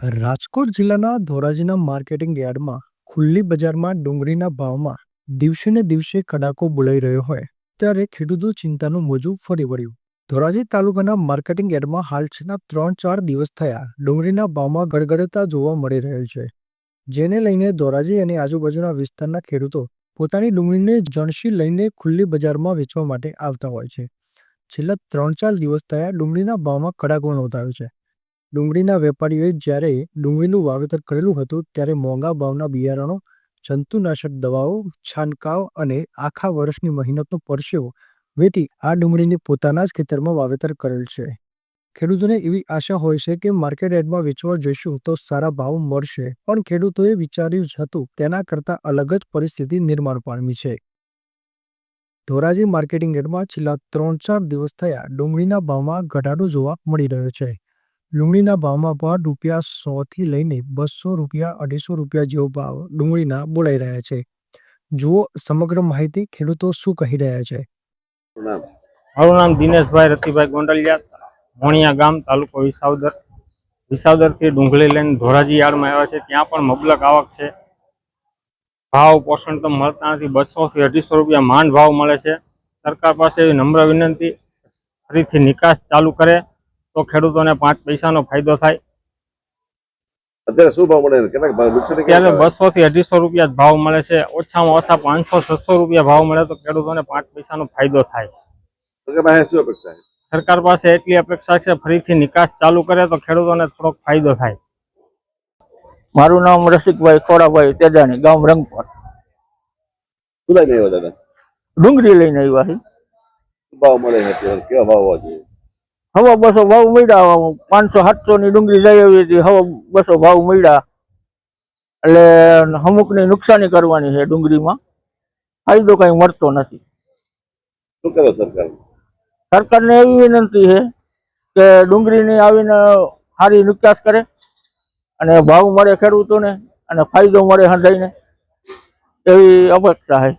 રાજકોટ જિલ્લાના ધોરાજીના માર્કેટિંગ યાર્ડમાં ખુલ્લી બજારમાં ડુંગળીના ભાવમાં દિવસે ને દિવસે કડાકો બોલાઈ રહ્યો હોય, ત્યારે ખેડૂતો ચિંતાનું મોજું ફરી વળ્યું. ધોરાજી તાલુકાના માર્કેટિંગ યાર્ડમાં હાલ છેલ્લા ત્રણ ચાર દિવસ થયા ડુંગળીના ભાવમાં ગડગડતા જોવા મળી રહેલ છે. જેને લઈને ધોરાજી અને આજુબાજુના વિસ્તારના ખેડૂતો પોતાની ડુંગળીને જણસી લઈને ખુલ્લી બજારમાં વેચવા માટે આવતા હોય છે. છેલ્લા ત્રણ ચાર દિવસ થયા ડુંગળીના ભાવમાં કડાકો નોંધાયો છે. ડુંગળીના વેપારીઓએ જ્યારે ડુંગળીનું વાવેતર કરેલું હતું, ત્યારે મોંઘા ભાવના બિયારણો, જંતુનાશક દવાઓ, છાનકાવ અને આખા વર્ષની મહેનતનો પરસેવો વેઠી આ ડુંગળીને પોતાના જ ખેતરમાં વાવેતર કરેલ છે. ખેડૂતોને એવી આશા હોય છે કે માર્કેટ એડમાં વેચવા જઈશું તો સારા ભાવ મળશે, પણ ખેડૂતોએ વિચાર્યું જ હતું તેના કરતાં અલગ જ પરિસ્થિતિ નિર્માણ પામી છે. ધોરાજી માર્કેટિંગ એડમાં છેલ્લા ત્રણ ચાર દિવસ થયા ડુંગળીના ભાવમાં ઘટાડો જોવા મળી રહ્યો છે. ડુંગળીના ભાવમાં પણ રૂપિયા સોથી લઈને બસો રૂપિયા, અઢીસો રૂપિયા જેવો ભાવ ડુંગળીના બોલાઈ રહ્યા છે. જુઓ સમગ્ર માહિતી ખેડૂતો શું કહી રહ્યા છે. મારું નામ દિનેશભાઈ રતિભાઈ ગોંડલિયા, મોણિયા ગામ, તાલુકો વિસાવદર. વિસાવદરથી ડુંગળી લઈને ધોરાજી યાર્ડમાં આવ્યા છે. ત્યાં પણ મબલક આવક છે. ભાવ, પોષણ તો મળતા નથી. બસો થી અઢીસો રૂપિયા માંડ ભાવ મળે છે. સરકાર પાસે નમ્ર વિનંતી, ફરીથી નિકાસ ચાલુ કરે. તો ખેડૂતોને પાંચ પૈસાનો ફાયદો થાય. અત્યારે શું ભાવ મળે? બસો થી અઢીસો રૂપિયા ભાવ મળે છે. ઓછામાં ઓછા પાંચસો છસો રૂપિયા ભાવ મળે તો ખેડૂતોને પાંચ પૈસાનો ફાયદો થાય. સરકાર પાસે શું અપેક્ષા છે? સરકાર પાસે એટલી અપેક્ષા છે ફરીથી નિકાસ ચાલુ કરે તો ખેડૂતોને થોડોક ફાયદો થાય. મારું નામ રસિકભાઈ ખોડાભાઈ તેજાણી ગામ રંગપર. શું લઈને આવ્યા દાદા? ડુંગળી લઈને આવ્યા છે ભાવ મળે છે કેવા ભાવ હોવા જોઈએ? હવા બસો ભાવ મળ્યા પાંચસો સાતસો ની ડુંગળી લઈ આવી હતી હવા બસો ભાવ મળ્યા. એટલે અમુકની નુકસાની કરવાની છે ડુંગળીમાં. ફાયદો કઈ મળતો નથી. શું કરો સરકાર? સરકારને એવી વિનંતી છે કે ડુંગળીની આવીને સારી નિકાસ કરે અને ભાવ મળે ખેડૂતોને અને ફાયદો મળે હંધાઈને. એવી અપેક્ષા છે.